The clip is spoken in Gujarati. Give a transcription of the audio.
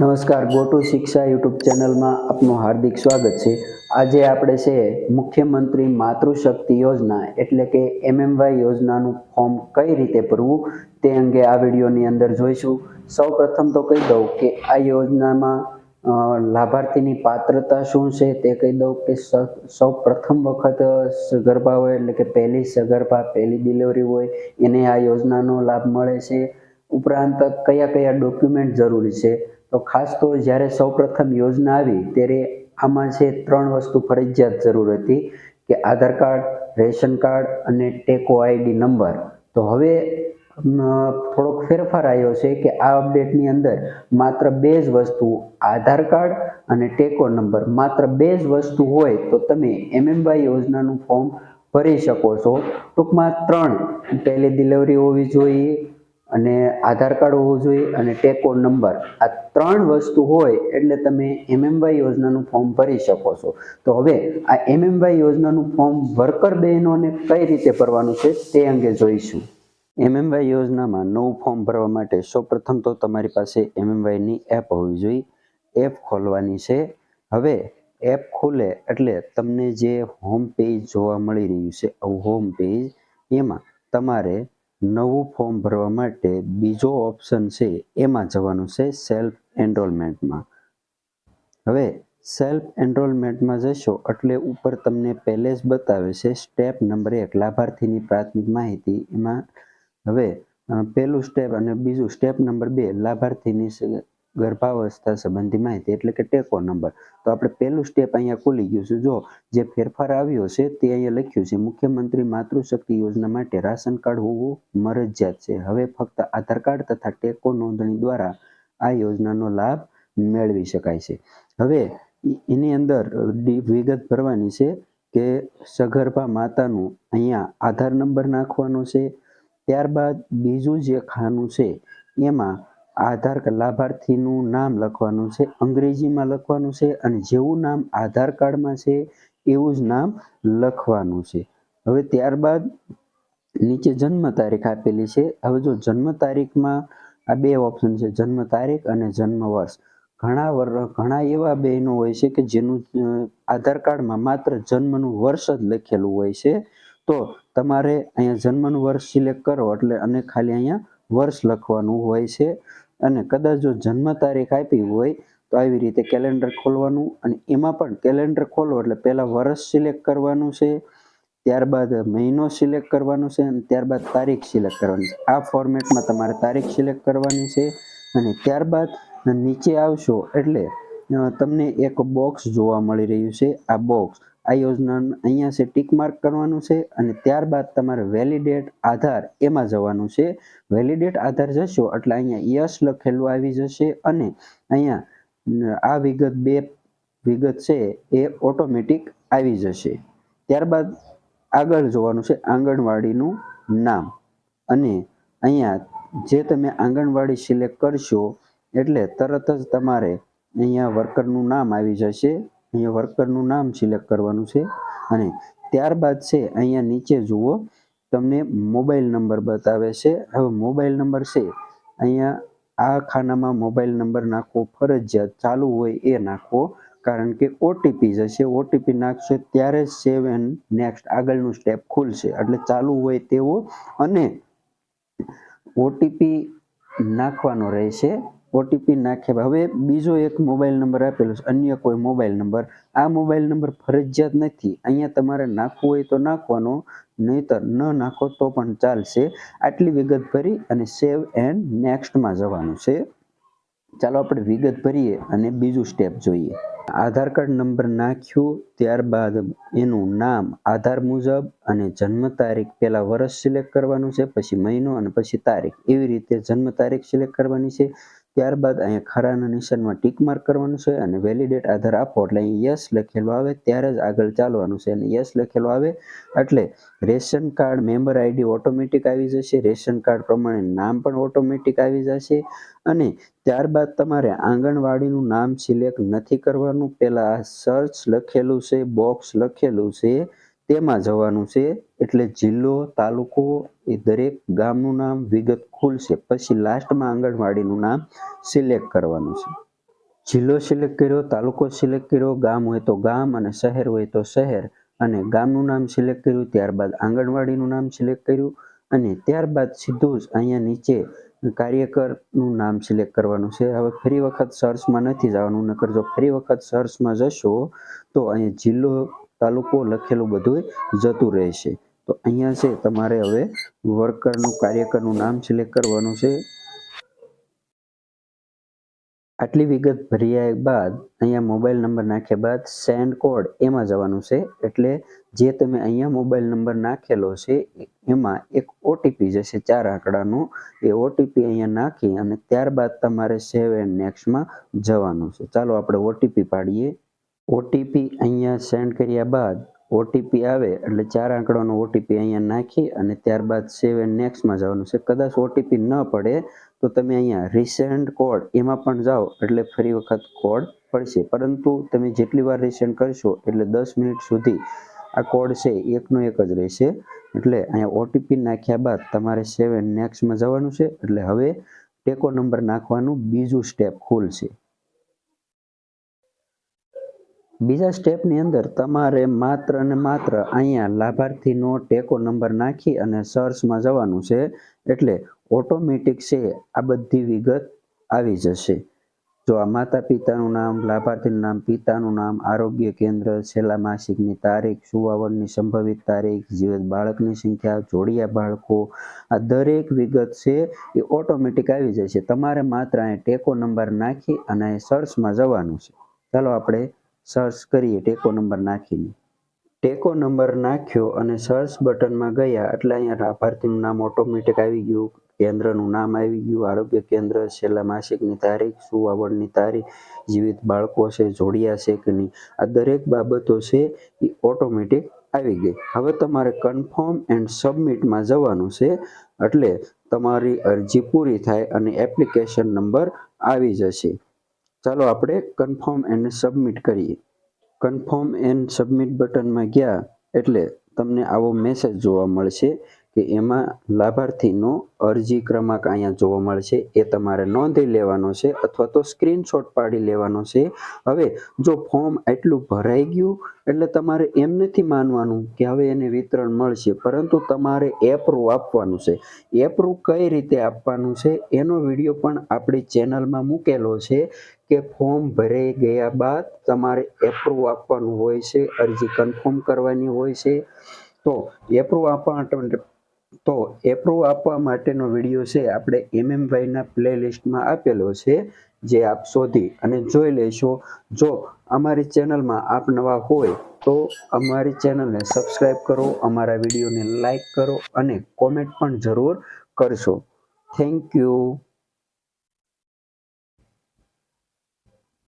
નમસ્કાર, ગોટુ શિક્ષા યુટ્યુબ ચેનલમાં આપનું હાર્દિક સ્વાગત છે. આજે આપણે છે, મુખ્યમંત્રી માતૃશક્તિ યોજના, એટલે કે એમએમવાય યોજનાનું ફોર્મ કઈ રીતે ભરવું તે અંગે આ વિડીયોની અંદર જોઈશું. સૌ પ્રથમ તો કહી દઉં કે આ યોજનામાં લાભાર્થીની પાત્રતા શું છે તે કહી દઉં કે સ- પ્રથમ વખત સગર્ભા હોય, એટલે કે પહેલી સગર્ભા, પહેલી ડિલિવરી હોય, એને આ યોજનાનો લાભ મળે છે. ઉપરાંત કયા કયા ડોક્યુમેન્ટ જરૂરી છે? તો ખાસ તો જ્યારે સૌપ્રથમ યોજના આવી, ત્યારે આમાં છે ત્રણ વસ્તુ ફરજિયાત જરૂર હતી, કે આધાર કાર્ડ, રેશન કાર્ડ અને ટેકો આઈડી નંબર. તો હવે થોડોક ફેરફાર આવ્યો છે કે આ અપડેટની અંદર માત્ર બે જ વસ્તુ, આધાર કાર્ડ અને ટેકો નંબર. માત્ર બે જ વસ્તુ હોય તો તમે એમએમવાય યોજનાનું ફોર્મ ભરી શકો છો. ટૂંકમાં ત્રણ. પહેલી ડિલિવરી હોવી જોઈએ અને આધાર કાર્ડ હોવું જોઈએ અને ટેકો નંબર. આ ત્રણ વસ્તુ હોય એટલે તમે એમએમવાય યોજનાનું ફોર્મ ભરી શકો છો. તો હવે આ એમએમવાય યોજનાનું ફોર્મ વર્કર બહેનોને કઈ રીતે ભરવાનું છે તે અંગે જોઈશું. એમએમવાય યોજનામાં નવું ફોર્મ ભરવા માટે સૌપ્રથમ તો તમારી પાસે એમએમવાયની એપ હોવી જોઈએ. એપ ખોલવાની છે. હવે એપ ખોલે એટલે તમને જે હોમ પેજ જોવા મળી રહ્યું છે, આવું હોમ પેજ એમાં તમારે નવું ફોર્મ ભરવા માટે બીજો ઓપ્શન છે એમાં જવાનું છે સેલ્ફ એનરોલમેન્ટમાં. હવે સેલ્ફ એનરોલમેન્ટમાં જશો એટલે ઉપર તમને પહેલે જ બતાવે છે સ્ટેપ નંબર એક, લાભાર્થીની પ્રાથમિક માહિતી. એમાં હવે પહેલું સ્ટેપ અને બીજું સ્ટેપ નંબર બે, લાભાર્થીની ગર્ભાવસ્થા સંબંધી માહિતી, એટલે કે ટેકો નંબર. તો આપણે પહેલું સ્ટેપ અહીંયા ખુલી ગયું છે. જો જે ફેરફાર આવ્યો છે તે અહીંયા લખ્યું છે, મુખ્યમંત્રી માતૃશક્તિ યોજના માટે રાશન કાર્ડ હોવું મરજિયાત છે. હવે ફક્ત આધાર કાર્ડ તથા ટેકો નોંધણી દ્વારા આ યોજનાનો લાભ મેળવી શકાય છે. હવે એની અંદર વિગત ભરવાની છે કે સગર્ભા માતાનું અહીંયા આધાર નંબર નાખવાનો છે. ત્યારબાદ બીજું જે ખાનું છે, એમાં આધાર કાર્ડ લાભાર્થીનું નામ લખવાનું છે, અંગ્રેજીમાં લખવાનું છે અને જેવું નામ આધાર કાર્ડમાં છે, એવું જ નામ લખવાનું છે. હવે ત્યારબાદ નીચે જન્મ તારીખ આપેલી છે. હવે જો જન્મ તારીખમાં આ બે ઓપ્શન છે, જન્મ તારીખ અને જન્મ વર્ષ. ઘણા વર, ઘણા એવા બહેનો હોય છે કે જેનું આધાર કાર્ડમાં માત્ર જન્મનું વર્ષ જ લખેલું હોય છે. તો તમારે અહીંયા જન્મનું વર્ષ સિલેક્ટ કરો એટલે અને ખાલી અહીંયા વર્ષ લખવાનું હોય છે. અને કદાચ જો જન્મ તારીખ આપી હોય તો આવી રીતે કેલેન્ડર ખોલવાનું અને એમાં પણ કેલેન્ડર ખોલો એટલે પહેલાં વર્ષ સિલેક્ટ કરવાનું છે, ત્યારબાદ મહિનો સિલેક્ટ કરવાનો છે અને ત્યારબાદ તારીખ સિલેક્ટ કરવાની છે. આ ફોર્મેટમાં તમારે તારીખ સિલેક્ટ કરવાની છે અને ત્યારબાદ નીચે આવશો એટલે તમને એક બોક્સ જોવા મળી રહ્યું છે. આ બોક્સ આ યોજના અહીંયા છે ટીક માર્ક કરવાનું છે અને ત્યારબાદ તમારે વેલિડેટ આધાર એમાં જવાનું છે. વેલિડેટ આધાર જશો એટલે અહીંયા યસ લખેલું આવી જશે અને અહીંયા આ વિગત બે વિગત છે એ ઓટોમેટિક આવી જશે. ત્યારબાદ આગળ જોવાનું છે આંગણવાડીનું નામ અને અહીંયા જે તમે આંગણવાડી સિલેક્ટ કરશો એટલે તરત જ તમારે અહીંયા વર્કરનું નામ આવી જશે. અહીંયા વર્કરનું નામ સિલેક્ટ કરવાનું છે અને ત્યારબાદ છે અહીંયા નીચે જુઓ, તમને મોબાઈલ નંબર બતાવે છે. હવે મોબાઈલ નંબર છે, અહીંયા આ ખાનામાં મોબાઈલ નંબર નાખવો ફરજિયાત, ચાલુ હોય એ નાખવો, કારણ કે ઓટીપી જશે. ઓટીપી નાખશે ત્યારે જ સેવ એન્ડ નેક્સ્ટ આગળનું સ્ટેપ ખુલશે. એટલે ચાલુ હોય તેવો અને ઓટીપી નાખવાનો રહેશે. ઓટીપી નાખ્યા હવે બીજો એક મોબાઈલ નંબર આપેલો છે. અન્ય કોઈ મોબાઈલ નંબર આ મોબાઈલ નંબર ફરજિયાત નથી. અહીંયા તમારે નાખવું હોય તો નાખવાનો, નહીતર ન નાખો તો પણ ચાલશે. આટલી વિગત ભરી અને સેવ એન્ડ નેક્સ્ટમાં જવાનું છે. ચાલો આપણે વિગત ભરીએ અને બીજું સ્ટેપ જોઈએ. આધાર કાર્ડ નંબર નાખ્યું ત્યારબાદ એનું નામ, આધાર મુજબ અને જન્મ તારીખ પહેલાં વર્ષ સિલેક્ટ કરવાનું છે, પછી મહિનો અને પછી તારીખ. એવી રીતે જન્મ તારીખ સિલેક્ટ કરવાની છે. ત્યારબાદ અહીંયા ખરાના નિશાનમાં ટીક માર્ક કરવાનું છે અને વેલિડેટ આધાર આપો એટલે અહીં યસ લખેલું આવે ત્યારે જ આગળ ચાલવાનું છે અને યસ લખેલું આવે એટલે ration card member ID automatic આવી જશે, રેશન કાર્ડ પ્રમાણે નામ પણ ઓટોમેટિક આવી જશે અને ત્યારબાદ તમારે આંગણવાડીનું નામ સિલેક્ટ નથી કરવાનું. પહેલાં આ સર્ચ લખેલું છે બોક્સ લખેલું છે. તેમાં જવાનું છે એટલે જિલ્લો, તાલુકો એ દરેક ગામનું નામ વિગત ખુલશે. પછી લાસ્ટમાં આંગણવાડીનું નામ સિલેક્ટ કરવાનું છે. જિલ્લો સિલેક્ટ કર્યો, તાલુકો સિલેક્ટ કર્યો, ગામ હોય તો ગામ અને શહેર હોય તો શહેર. અને ગામનું નામ સિલેક્ટ કર્યું, ત્યારબાદ આંગણવાડીનું નામ સિલેક્ટ કર્યું અને ત્યારબાદ સીધું જ અહીંયા નીચે કાર્યકરનું નામ સિલેક્ટ કરવાનું છે. હવે ફરી વખત સર્ચમાં નથી જવાનું, નકર જો ફરી વખત સર્ચમાં જશો તો અહીંયા જિલ્લો તાલુકો લખેલું બધું જતું રહેશે. તો અહીંયા છે, તમારે હવે વર્કરનું કાર્યકરનું નામ સિલેક્ટ કરવાનું છે. આટલી વિગત ભર્યા બાદ અહીંયા મોબાઈલ નંબર નાખ્યા બાદ સેન્ડ કોડ એમાં જવાનું છે. એટલે જે તમે અહીંયા મોબાઈલ નંબર નાખેલો છે, એમાં એક ઓટીપી જશે, ચાર આંકડાનો. એ ઓટીપી અહીંયા નાખી અને ત્યારબાદ તમારે સેવ એન્ડ નેક્સ્ટમાં જવાનું છે. ચાલો આપણે ઓટીપી પાડીએ. ઓટીપી અહીંયા સેન્ડ કર્યા બાદ ઓટીપી આવે એટલે ચાર આંકડાનો ઓટીપી અહીંયા નાખી અને ત્યારબાદ સેવ એન્ડ નેક્સ્ટમાં જવાનું છે. કદાચ ઓટીપી ન પડે તો તમે અહીંયા રિસેન્ટ કોડ એમાં પણ જાઓ એટલે ફરી વખત કોડ પડશે. પરંતુ તમે જેટલી વાર રિસેન્ટ કરશો એટલે દસ મિનિટ સુધી આ કોડ છે એકનો એક જ રહેશે. એટલે અહીંયા ઓટીપી નાખ્યા બાદ તમારે સેવ એન્ડ નેક્સ્ટમાં જવાનું છે. એટલે હવે ટેકો નંબર નાખવાનું બીજું સ્ટેપ ખુલશે. બીજા સ્ટેપની અંદર તમારે માત્ર અને માત્ર અહીંયા લાભાર્થીનો ટેકો નંબર નાખી અને સર્ચમાં જવાનું છે. એટલે ઓટોમેટિક છે, આ બધી વિગત આવી જશે. જો આ માતા પિતાનું નામ, લાભાર્થીનું નામ, પિતાનું નામ, આરોગ્ય કેન્દ્ર, છેલ્લા માસિકની તારીખ, સુવાવડની સંભવિત તારીખ, જીવિત બાળકની સંખ્યા, જોડિયા બાળકો, આ દરેક વિગત છે એ ઓટોમેટિક આવી જશે. તમારે માત્ર અહીં ટેકો નંબર નાખી અને અહીં સર્ચમાં જવાનું છે. ચાલો આપણે સર્ચ કરીએ ટેકો નંબર નાખીને. ટેકો નંબર નાખ્યો અને સર્ચ બટનમાં ગયા એટલે અહીંયા લાભાર્થીનું નામ ઓટોમેટિક આવી ગયું, કેન્દ્રનું નામ આવી ગયું, આરોગ્ય કેન્દ્ર છેલ્લા માસિકની તારીખ સુવાવડની તારીખ, જીવિત બાળકો છે, જોડિયા છે કે નહીં, આ દરેક બાબતો છે એ ઓટોમેટિક આવી ગઈ. હવે તમારે કન્ફર્મ એન્ડ સબમિટમાં જવાનું છે, એટલે તમારી અરજી પૂરી થાય અને એપ્લિકેશન નંબર આવી જશે. ચાલો આપણે કન્ફર્મ એન્ડ સબમિટ કરીએ. કન્ફર્મ એન્ડ સબમિટ બટનમાં ગયા એટલે તમને આવો મેસેજ જોવા મળશે. કે એમાં લાભાર્થીનો અરજી ક્રમાંક અહીંયા જોવા મળશે, એ તમારે નોંધી લેવાનો છે અથવા તો સ્ક્રીનશોટ પાડી લેવાનો છે. હવે જો ફોર્મ એટલું ભરાઈ ગયું, એટલે તમારે એમ નથી માનવાનું કે હવે એને વિતરણ મળશે, પરંતુ તમારે એપ્રુવ આપવાનું છે. એપ્રુવ કઈ રીતે આપવાનું છે, એનો વીડિયો પણ આપણી ચેનલમાં મૂકેલો છે કે ફોર્મ ભરાઈ ગયા બાદ તમારે એપ્રુવ આપવાનું હોય છે, અરજી કન્ફર્મ કરવાની હોય છે. તો એપ્રુવ આપવા તો એપ્રુવ આપવા માટેનો વીડિયો છે, આપણે એમએમભાઈના પ્લે લિસ્ટમાં આપેલો છે, જે આપ શોધી અને જોઈ લેશો. જો અમારી ચેનલમાં આપ નવા હોય, તો અમારી ચેનલને સબસ્ક્રાઈબ કરો, અમારા વિડીયોને લાઈક કરો અને કોમેન્ટ પણ જરૂર કરશો. Thank you